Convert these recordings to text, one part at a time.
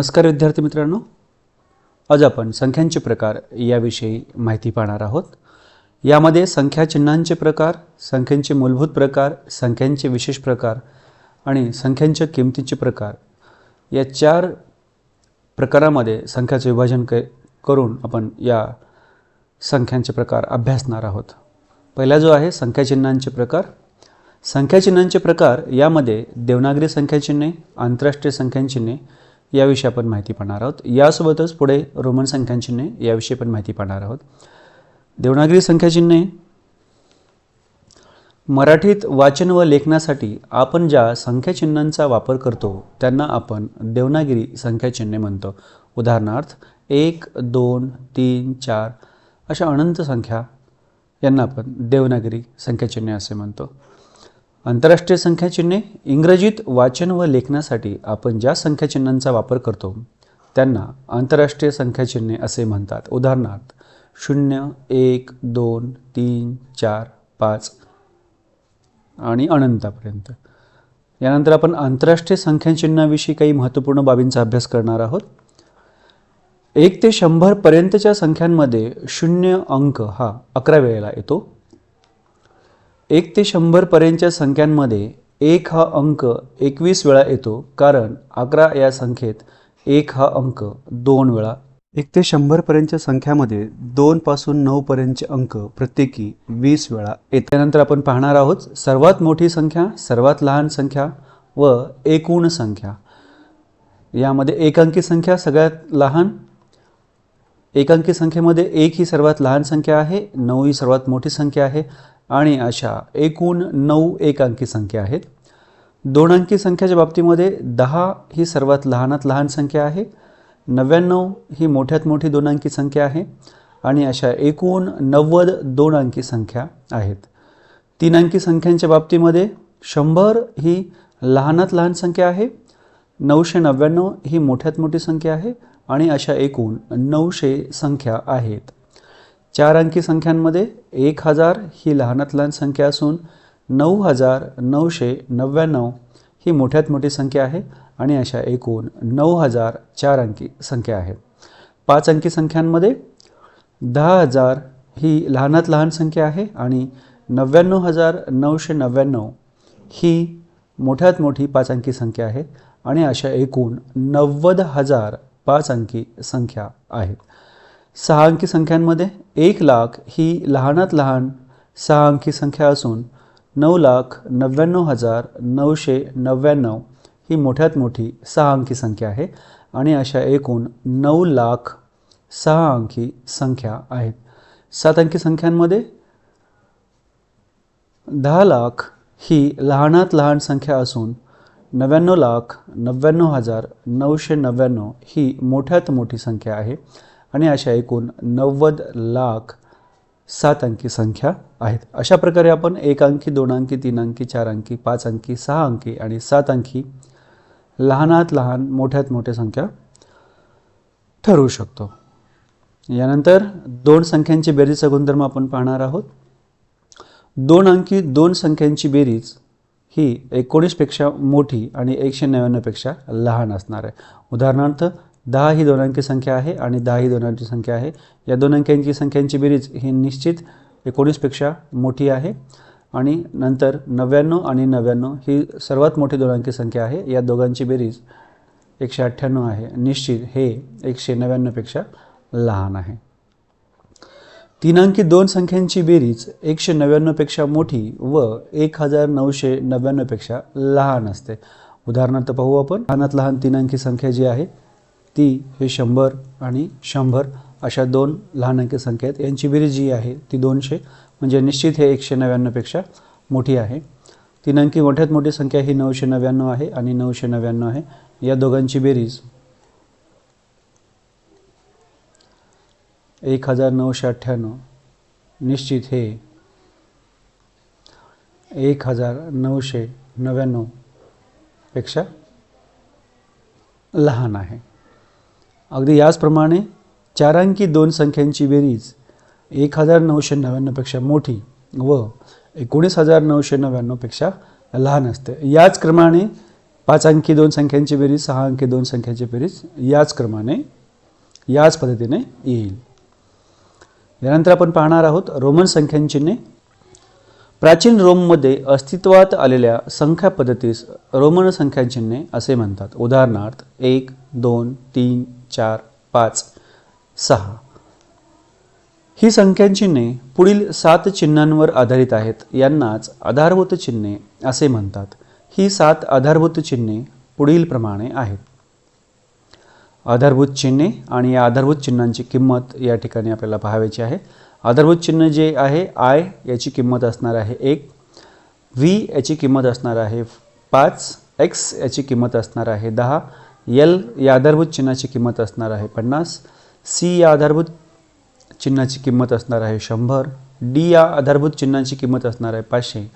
नमस्कार विद्यार्थी मित्रांनो. आज आपण संख्यांचे प्रकार याविषयी माहिती पाहणार आहोत. यामध्ये संख्या चिन्हांचे प्रकार संख्यांचे मूलभूत प्रकार संख्यांचे विशेष प्रकार आणि संख्यांच्या किमतीचे प्रकार या चार प्रकारामध्ये संख्याचे विभाजन क करून आपण या संख्यांचे प्रकार अभ्यासणार आहोत. पहिला जो आहे संख्याचिन्हांचे प्रकार. संख्याचिन्हांचे प्रकार यामध्ये देवनागरी संख्याचिन्हे आंतरराष्ट्रीय संख्यांचिन्हे याविषयी आपण माहिती पाहणार आहोत. यासोबतच पुढे रोमन संख्यांचिन्हे याविषयी पण माहिती पाहणार आहोत. देवनागरी संख्याचिन्हे मराठीत वाचन व लेखनासाठी आपण ज्या संख्याचिन्हांचा वापर करतो त्यांना आपण देवनागिरी संख्याचिन्हे म्हणतो. उदाहरणार्थ एक दोन तीन चार अशा अनंत संख्या यांना आपण देवनागरी संख्याचिन्हे असे म्हणतो. आंतरराष्ट्रीय संख्याचिन्हे इंग्रजीत वाचन व लेखनासाठी आपण ज्या संख्याचिन्हांचा वापर करतो त्यांना आंतरराष्ट्रीय संख्याचिन्हे असे म्हणतात. उदाहरणार्थ शून्य एक दोन तीन चार पाच आणि अनंतापर्यंत. यानंतर आपण आंतरराष्ट्रीय संख्याचिन्हाविषयी काही महत्त्वपूर्ण बाबींचा अभ्यास करणार आहोत. एक ते शंभरपर्यंतच्या संख्यांमध्ये शून्य अंक हा अकरा वेळेला येतो. एक ते शंभरपर्यंतच्या संख्यांमध्ये एक हा अंक एकवीस वेळा येतो कारण अकरा या संख्येत एक हा अंक दोन वेळा. एक ते शंभरपर्यंतच्या संख्यामध्ये दोनपासून नऊपर्यंतचे अंक प्रत्येकी वीस वेळा येत्यानंतर त्यानंतर आपण पाहणार आहोत सर्वात मोठी संख्या सर्वात लहान संख्या व एकूण संख्या. यामध्ये एकांकी संख्या सगळ्यात लहान एकांकी संख्येमध्ये एक ही सर्वात लहान संख्या आहे नऊ ही सर्वात मोठी संख्या आहे आणि अशा एकूण नऊ एक अंकी संख्या आहेत. दोन अंकी संख्याच्या बाबतीमध्ये दहा ही सर्वात लहानात लहान संख्या आहे. नव्याण्णव ही मोठ्यात मोठी दोन अंकी संख्या आहे. आणि अशा एकूण नव्वद दोन अंकी संख्या आहेत. तीन अंकी संख्यांच्या बाबतीमध्ये शंभर ही लहानात लहान संख्या आहे. नऊशे नव्याण्णव ही मोठ्यात मोठी संख्या आहे. आणि अशा एकूण नऊशे संख्या आहेत. चार अंकी संख्यांमध्ये एक हजार ही लहानात लहान संख्या असून नऊ हजार नऊशे नव्याण्णव ही मोठ्यात मोठी संख्या आहे आणि अशा एकूण नऊ हजार चार अंकी संख्या आहेत पाच अंकी संख्यांमध्ये दहा हजार ही लहानात लहान संख्या आहे आणि नव्याण्णव हजार नऊशे नव्याण्णव ही मोठ्यात मोठी पाच अंकी संख्या आहे आणि अशा एकूण नव्वद हजार पाच अंकी संख्या आहेत सहा अंकी संख्यांमध्ये एक लाख ही लहानात लहान सहा अंकी संख्या असून नऊ लाख नव्याण्णव हजार नऊशे नव्याण्णव ही मोठ्यात मोठी सहा अंकी संख्या आहे. आणि अशा एकूण नऊ लाख सहा अंकी संख्या आहेत. सात अंकी संख्यांमध्ये दहा लाख ही लहानात लहान संख्या असून नव्याण्णव लाख नव्याण्णव हजार नऊशे नव्याण्णव ही मोठ्यात मोठी संख्या आहे. आणि अशा एकूण नव्वद लाख सात अंकी संख्या आहेत. अशा प्रकारे आपण एक अंकी दोन अंकी तीन अंकी चार अंकी पाच अंकी सहा अंकी आणि सात अंकी लहानात लहान मोठ्यात मोठ्या संख्या ठरवू शकतो. यानंतर दोन संख्यांची बेरीजचा गुणधर्म आपण पाहणार आहोत. दोन अंकी दोन संख्यांची बेरीज ही एकोणीसपेक्षा मोठी आणि एकशे नव्याण्णवपेक्षा लहान असणार आहे. उदाहरणार्थ दहा ही दोन अंकी संख्या आहे आणि दहा ही दोन अंकी संख्या आहे. या दोन अंक्यांची संख्यांची बेरीज ही निश्चित एकोणीसपेक्षा मोठी आहे. आणि नंतर नव्याण्णव आणि नव्याण्णव ही सर्वात मोठी दोन अंकी संख्या आहे. या दोघांची बेरीज एकशे अठ्ठ्याण्णव आहे. निश्चित हे एकशे नव्याण्णवपेक्षा लहान आहे. तीन अंकी दोन संख्यांची बेरीज एकशे नव्याण्णवपेक्षा मोठी व एक हजार नऊशे नव्याण्णवपेक्षा लहान असते. उदाहरणार्थ पाहू आपण. लहानात लहान तीन अंकी संख्या जी आहे ती हे शंभर आणि शंभर अशा दोन लहान अंकी संख्या आहेत. यांची बेरीज जी आहे ती दोनशे. म्हणजे निश्चित हे एकशे नव्याण्णवपेक्षा मोठी आहे. तीन अंकी मोठ्यात मोठी संख्या ही नऊशे नव्याण्णव आहे आणि नऊशे नव्याण्णव आहे. या दोघांची बेरीज एक हजार नऊशे अठ्ठ्याण्णव. निश्चित हे एक हजार नऊशे नव्याण्णवपेक्षा लहान आहे. अगदी याचप्रमाणे चार अंकी दोन संख्यांची बेरीज एक हजार नऊशे नव्याण्णवपेक्षा मोठी व एकोणीस हजार नऊशे नव्याण्णवपेक्षा लहान असते. याच क्रमाने पाच अंकी दोन संख्यांची बेरीज सहा अंकी दोन संख्यांची बेरीज याच क्रमाने याच पद्धतीने येईल. यानंतर आपण पाहणार आहोत रोमन संख्यांचिन्हे. प्राचीन रोममध्ये अस्तित्वात आलेल्या संख्या पद्धतीस रोमन संख्यांचिन्हे असे म्हणतात. उदाहरणार्थ एक दोन तीन चार पाच सहा. ही संख्यांचिन्हे पुढील सात चिन्हांवर आधारित आहेत. यांनाच आधारभूत चिन्हे असे म्हणतात. ही सात आधारभूत चिन्हे पुढील प्रमाणे आहेत. आधारभूत चिन्हे आणि या आधारभूत चिन्हांची किंमत या ठिकाणी आपल्याला पाहायची आहे. आधारभूत चिन्ह जे आहे आय याची किंमत असणार आहे एक व्ही याची किंमत असणार आहे पाच एक्स याची किंमत असणार आहे दहा एल या आधारभूत चिन्हाची किंमत असणार आहे पन्नास. सी या आधारभूत चिन्हाची किंमत असणार आहे शंभर. डी या आधारभूत चिन्हाची किंमत असणार आहे पाचशे.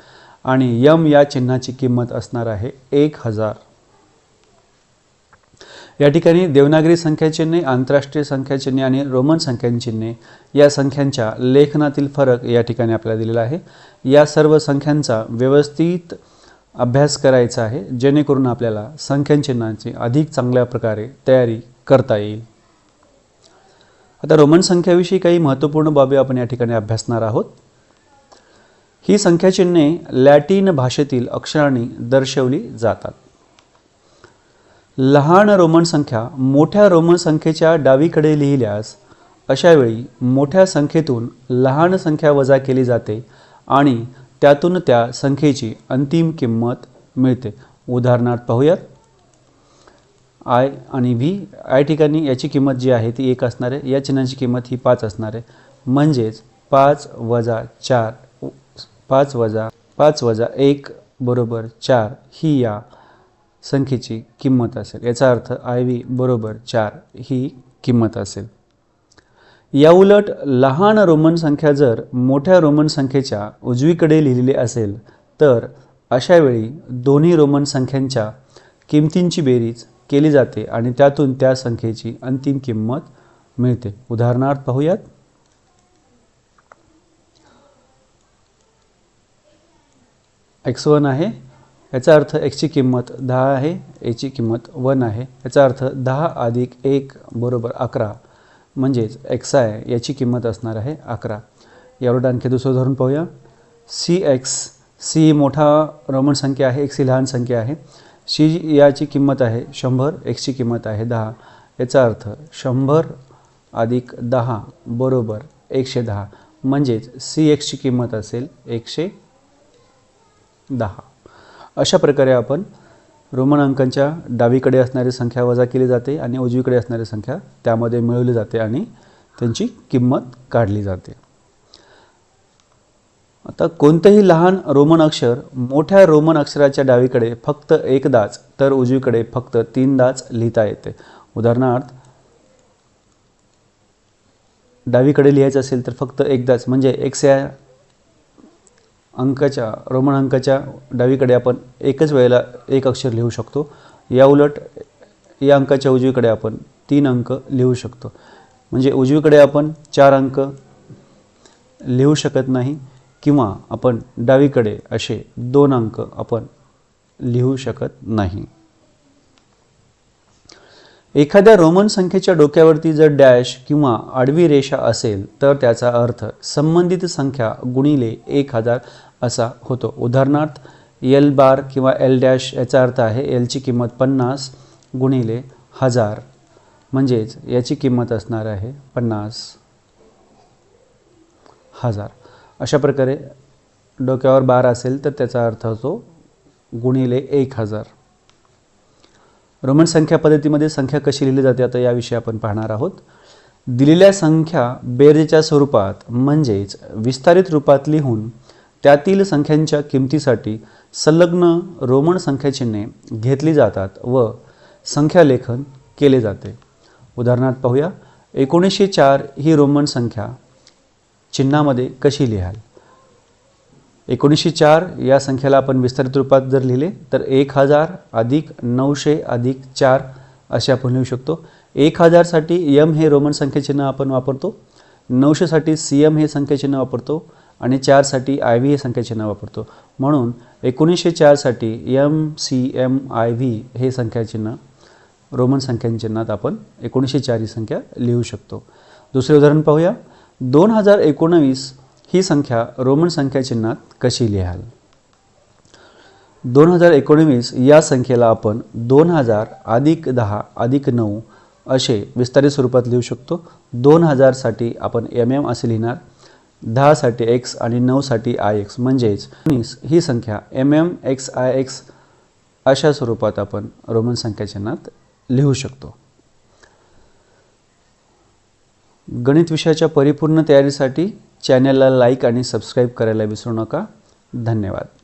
आणि यम या चिन्हाची किंमत असणार आहे एक हजार. या ठिकाणी देवनागरी संख्याचिन्हे आंतरराष्ट्रीय संख्याचिन्हे आणि रोमन संख्यांचिन्हे या संख्यांच्या लेखनातील फरक या ठिकाणी आपल्याला दिलेला आहे. या सर्व संख्यांचा व्यवस्थित अभ्यास करायचा आहे जेणेकरून आपल्याला संख्यांचिन्हांची अधिक चांगल्या प्रकारे तयारी करता येईल. आता रोमन संख्याविषयी काही महत्त्वपूर्ण बाबी आपण या ठिकाणी अभ्यासणार आहोत. ही संख्याचिन्हे लॅटिन भाषेतील अक्षरांनी दर्शवली जातात. लहान रोमन संख्या मोठ्या रोमन संख्येच्या डावीकडे लिहिल्यास अशावेळी मोठ्या संख्येतून लहान संख्या वजा केली जाते आणि त्यातून त्या संख्येची अंतिम किंमत मिळते. उदाहरणार्थ पाहूयात. आय आणि व्ही आय ठिकाणी याची किंमत जी आहे ती एक असणार आहे. या चिन्हांची किंमत ही पाच असणार आहे. म्हणजेच पाच वजा चार पाच वजा पाच वजा एक बरोबर चार ही या संख्येची किंमत असेल. याचा अर्थ आय व्ही बरोबर चार ही किंमत असेल. याउलट लहान रोमन संख्या जर मोठ्या रोमन संख्येच्या उजवीकडे लिहिलेली असेल तर अशावेळी दोन्ही रोमन संख्यांच्या किमतींची बेरीज केली जाते आणि त्यातून त्या संख्येची अंतिम किंमत मिळते. उदाहरणार्थ पाहूयात. एक्स वन आहे याचा अर्थ एक्सची किंमत दहा आहे एची किंमत वन आहे याचा अर्थ दहा अधिक एक बरोबर अकरा. म्हणजेच एक्स आय याची किंमत असणार आहे अकरा. यावर आणखी दुसरं धरून पाहूया. सी एक्स सी मोठा रोमन संख्या आहे एक्स ही लहान संख्या आहे. सी याची किंमत आहे शंभर एक्सची किंमत आहे दहा. याचा अर्थ शंभर अधिक दहा बरोबर एकशे दहा. म्हणजेच सी एक्सची किंमत असेल एकशे दहा. अशा प्रकारे आपण रोमन अंकांच्या डावीकडे असणारी संख्या वजा केली जाते आणि उजवीकडे असणारी संख्या त्यामध्ये मिळवली जाते आणि त्यांची किंमत काढली जाते. आता कोणतेही लहान रोमन अक्षर मोठ्या रोमन अक्षराच्या डावीकडे फक्त एकदाच तर उजवीकडे फक्त तीनदाच लिहिता येते. उदाहरणार्थ डावीकडे लिहायचं असेल तर फक्त एकदाच म्हणजे एक्स या अंकाच्या रोमन अंकाच्या डावीकडे आपण एकच वेळेला एक अक्षर लिहू शकतो. या उलट या अंकाच्या उजवीकडे आपण तीन अंक लिहू शकतो. म्हणजे उजवीकडे आपण चार अंक लिहू शकत नाही किंवा आपण डावीकडे असे दोन अंक आपण लिहू शकत नाही. एखाद्या रोमन संख्येच्या डोक्यावरती जर डॅश किंवा आडवी रेषा असेल तर त्याचा अर्थ संबंधित संख्या गुणिले एक हजार असा होतो. उदाहरणार्थ एल बार किंवा एल डॅश याचा अर्थ आहे एलची किंमत पन्नास गुणिले हजार. म्हणजेच याची किंमत असणार आहे पन्नास हजार. अशा प्रकारे डोक्यावर बार असेल तर त्याचा अर्थ होतो गुणिले एक हजार. रोमन संख्या पद्धतीमध्ये संख्या कशी लिहिली जाते आता याविषयी आपण पाहणार आहोत. दिलेल्या संख्या बेरजेच्या स्वरूपात म्हणजेच विस्तारित रूपात लिहून त्यातील संख्यांच्या किमतीसाठी संलग्न रोमन संख्याचिन्हे घेतली जातात व संख्यालेखन केले जाते. उदाहरणार्थ पाहूया. एकोणीसशे चार ही रोमन संख्या चिन्हामध्ये कशी लिहाल? एकोणीसशे चार या संख्येला आपण विस्तारित रूपात जर लिहिले तर एक हजार अधिक नऊशे अधिक चार असे आपण लिहू शकतो. एक हजारसाठी यम हे रोमन संख्येचिन्ह आपण वापरतो. नऊशेसाठी सी एम हे संख्याचिन्ह वापरतो. आणि चारसाठी आय व्ही हे संख्याचिन्ह वापरतो. म्हणून एकोणीसशे चारसाठी M C M I V हे संख्याचिन्ह रोमन संख्यांचिन्हात आपण एकोणीसशे चार ही संख्या लिहू शकतो. दुसरे उदाहरण पाहूया. दोन हजार एकोणवीस ही संख्या रोमन संख्याचिन्हात कशी लिहाल? दोन हजार एकोणवीस या संख्येला आपण दोन हजार अधिक दहा अधिक नऊ असे विस्तारित स्वरूपात लिहू शकतो. दोन हजारसाठी आपण एम एम असे लिहिणार. दहासाठी एक्स आणि नऊसाठी आय एक्स म्हणजेच उन्नीस ही संख्या M M X I X अशा स्वरूपात आपण रोमन संख्याचिन्हात लिहू शकतो. गणित विषयाच्या परिपूर्ण तयारीसाठी चॅनलला लाईक आणि सबस्क्राईब करायला विसरू नका. धन्यवाद.